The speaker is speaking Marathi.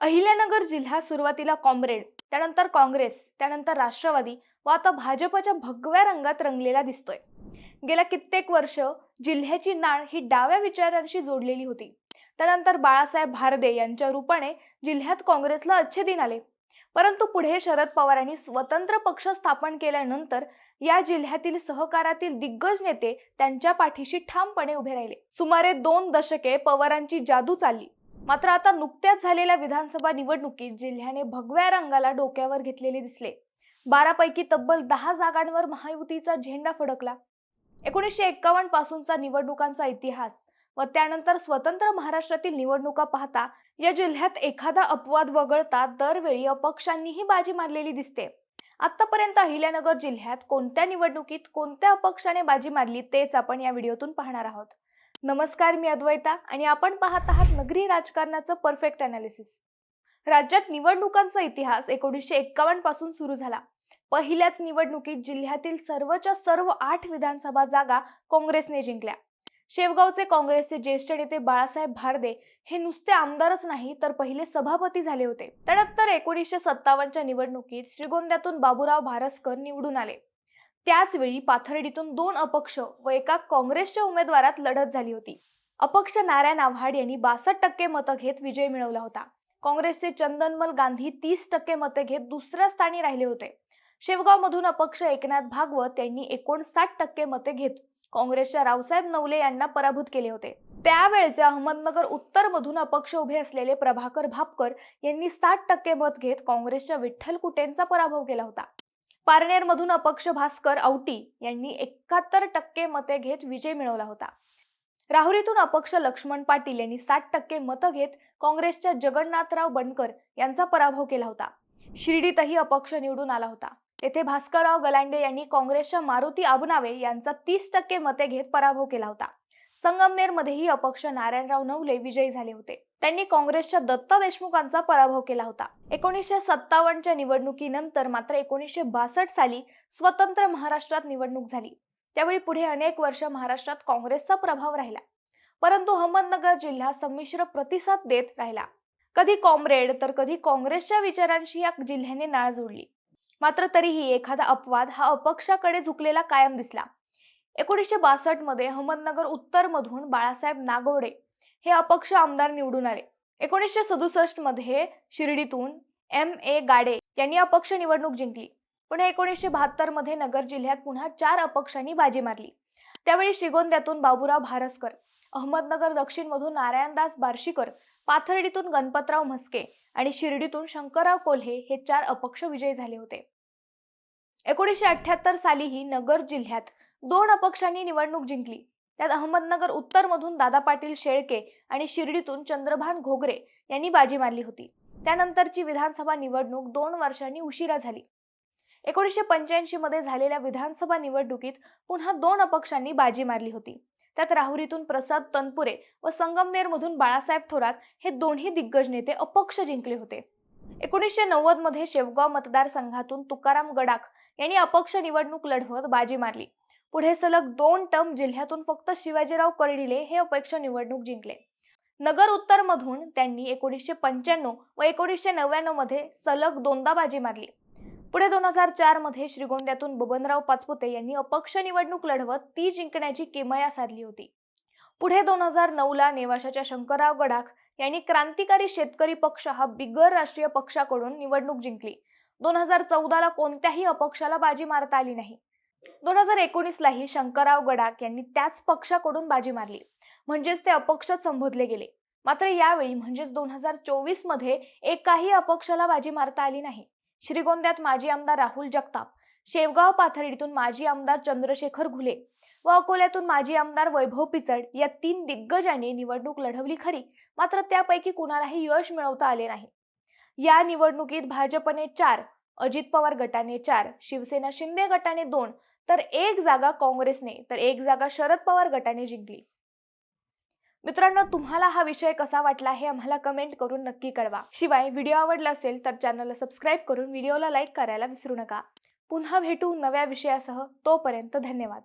अहिल्यानगर जिल्हा सुरुवातीला कॉम्रेड त्यानंतर काँग्रेस त्यानंतर राष्ट्रवादी व आता भाजपच्या भगव्या रंगात रंगलेला दिसतोय. गेल्या कित्येक वर्ष जिल्ह्याची नाळ ही डाव्या विचारांशी जोडलेली होती. त्यानंतर बाळासाहेब भारदे यांच्या रूपाने जिल्ह्यात काँग्रेसला अच्छे दिन आले. परंतु पुढे शरद पवारांनी स्वतंत्र पक्ष स्थापन केल्यानंतर या जिल्ह्यातील सहकारातील दिग्गज नेते त्यांच्या पाठीशी ठामपणे उभे राहिले. सुमारे दोन दशके पवारांची जादू चालली. मात्र आता नुकत्याच झालेल्या विधानसभा निवडणुकीत जिल्ह्याने भगव्या रंगाला डोक्यावर घेतलेले दिसले. बारापैकी तब्बल दहा जागांवर महायुतीचा झेंडा फडकला. एकोणीसशे एक्कावन्न पासूनचा निवडणुकांचा इतिहास व त्यानंतर स्वतंत्र महाराष्ट्रातील निवडणुका पाहता या जिल्ह्यात एखादा अपवाद वगळता दरवेळी अपक्षांनीही बाजी मारलेली दिसते. आतापर्यंत अहिल्यानगर जिल्ह्यात कोणत्या निवडणुकीत कोणत्या अपक्षाने बाजी मारली तेच आपण या व्हिडिओतून पाहणार आहोत. नमस्कार मी अद्वैता आणि आपण पाहत आहात नगरी राजकारणाचं परफेक्ट अनालिसिस राज्यात निवडणुकांचा इतिहास एकोणीसशे एक्कावन्नपासून सुरू झाला. पहिल्याच निवडणुकीत जिल्ह्यातील सर्वच्या सर्व आठ विधानसभा जागा काँग्रेसने जिंकल्या. शेवगावचे काँग्रेसचे ज्येष्ठ नेते बाळासाहेब भारदे हे नुसते आमदारच नाही तर पहिले सभापती झाले होते. त्यानंतर एकोणीसशे सत्तावन्नच्या निवडणुकीत श्रीगोंद्यातून बाबूराव भारसकर निवडून आले. त्याचवेळी पाथर्डीतून दोन अपक्ष व एका काँग्रेसच्या उमेदवारात लढत झाली होती. अपक्ष नारायण आव्हाड यांनी बासष्ट टक्के मतं घेत विजय मिळवला होता. काँग्रेसचे चंदनमल गांधी तीस टक्के मते घेत दुसऱ्या स्थानी राहिले होते. शेवगावमधून अपक्ष एकनाथ भागवत यांनी एकोणसाठ टक्के मते घेत काँग्रेसच्या रावसाहेब नवले यांना पराभूत केले होते. त्यावेळच्या अहमदनगर उत्तरमधून अपक्ष उभे असलेले प्रभाकर भापकर यांनी साठ टक्के मत घेत काँग्रेसच्या विठ्ठल कुटेंचा पराभव केला होता. पारनेरमधून अपक्ष भास्कर औटी यांनी एकाहत्तर टक्के मते घेत विजय मिळवला होता. राहुरीतून अपक्ष लक्ष्मण पाटील यांनी साठ टक्के मतं घेत काँग्रेसच्या जगन्नाथराव बनकर यांचा पराभव केला होता. शिर्डीतही अपक्ष निवडून आला होता. येथे भास्करराव गलांडे यांनी काँग्रेसच्या मारुती आबनावे यांचा तीस टक्के मते घेत पराभव केला होता. संगमनेरमध्येही अपक्ष नारायणराव नवले विजयी झाले होते. त्यांनी काँग्रेसच्या दत्ता देशमुखांचा पराभव केला होता. एकोणीसशे सत्तावन्नच्या निवडणुकीनंतर मात्र एकोणीसशे बासष्ट साली स्वतंत्र महाराष्ट्रात निवडणूक झाली. त्यावेळी पुढे अनेक वर्ष महाराष्ट्रात काँग्रेसचा प्रभाव राहिला. परंतु अहमदनगर जिल्हा संमिश्र प्रतिसाद देत राहिला. कधी कॉम्रेड तर कधी काँग्रेसच्या विचारांशी या जिल्ह्याने नाळ जोडली. मात्र तरीही एखादा अपवाद हा अपक्षाकडे झुकलेला कायम दिसला. एकोणीसशे बासष्टमध्ये अहमदनगर उत्तरमधून बाळासाहेब नागवडे हे अपक्ष आमदार निवडून आले. एकोणीसशे सदुसष्टमध्ये शिर्डीतून एम ए गाडे यांनी अपक्ष निवडणूक जिंकली. पुणे एकोणीसशे बहात्तरमध्ये नगर जिल्ह्यात पुन्हा चार अपक्षांनी बाजी मारली. त्यावेळी श्रीगोंद्यातून बाबूराव भारसकर अहमदनगर दक्षिणमधून नारायणदास बार्शीकर पाथर्डीतून गणपतराव म्हस्के आणि शिर्डीतून शंकरराव कोल्हे हे चार अपक्ष विजयी झाले होते. एकोणीसशे अठ्ठ्याहत्तर सालीही नगर जिल्ह्यात दोन अपक्षांनी निवडणूक जिंकली. त्यात अहमदनगर उत्तरमधून दादा पाटील शेळके आणि शिर्डीतून चंद्रभान घोगरे यांनी बाजी मारली होती. त्यानंतरची विधानसभा निवडणूक दोन वर्षांनी उशिरा झाली. एकोणीसशे पंच्याऐंशी मध्ये झालेल्या विधानसभा निवडणुकीत पुन्हा दोन अपक्षांनी बाजी मारली होती. त्यात राहुरीतून प्रसाद तनपुरे व संगमनेरमधून बाळासाहेब थोरात हे दोन्ही दिग्गज नेते अपक्ष जिंकले होते. एकोणीसशे नव्वदमध्ये शेवगाव मतदारसंघातून तुकाराम गडाख यांनी अपक्ष निवडणूक लढवत बाजी मारली. पुढे सलग दोन टर्म जिल्ह्यातून फक्त शिवाजीराव कर्डिले हे अपेक्ष निवडणूक जिंकले. नगर उत्तरमधून त्यांनी एकोणीसशे पंच्याण्णव व एकोणीसशे नव्याण्णवमध्ये सलग दोनदा बाजी मारली. पुढे दोन हजार चारमध्ये श्रीगोंद्यातून बबनराव पाचपुते यांनी अपक्ष निवडणूक लढवत ती जिंकण्याची किमया साधली होती. पुढे दोन हजार नऊला नेवाशाच्या शंकरराव गडाख यांनी क्रांतिकारी शेतकरी पक्ष हा बिगर राष्ट्रीय पक्षाकडून निवडणूक जिंकली. दोन हजार चौदाला कोणत्याही अपक्षाला बाजी मारता आली नाही. दोन हजार एकोणीसलाही शंकरराव गडाख यांनी त्याच पक्षाकडून बाजी मारली. म्हणजेच ते अपक्षच संबोधले गेले. मात्र यावेळी म्हणजेच दोन हजार चोवीसमध्ये एकाही अपक्षाला बाजी मारता आली नाही. श्रीगोंद्यात माजी आमदार राहुल जगताप शेवगाव पाथर्डीतून माजी आमदार चंद्रशेखर घुले व अकोल्यातून माजी आमदार वैभव पिचड या तीन दिग्गजांनी निवडणूक लढवली खरी. मात्र त्यापैकी कुणालाही यश मिळवता आले नाही. या निवडणुकीत भाजपने चार अजित पवार गटाने चार शिवसेना शिंदे गटाने दोन तर एक जागा काँग्रेसने तर एक जागा शरद पवार गटाने जिंकली. मित्रांनो तुम्हाला हा विषय कसा वाटला हे आम्हाला कमेंट करून नक्की कळवा. शिवाय व्हिडिओ आवडला असेल तर चॅनलला सबस्क्राईब करून व्हिडिओला लाईक करायला विसरू नका. पुन्हा भेटू नव्या विषयासह. तोपर्यंत धन्यवाद.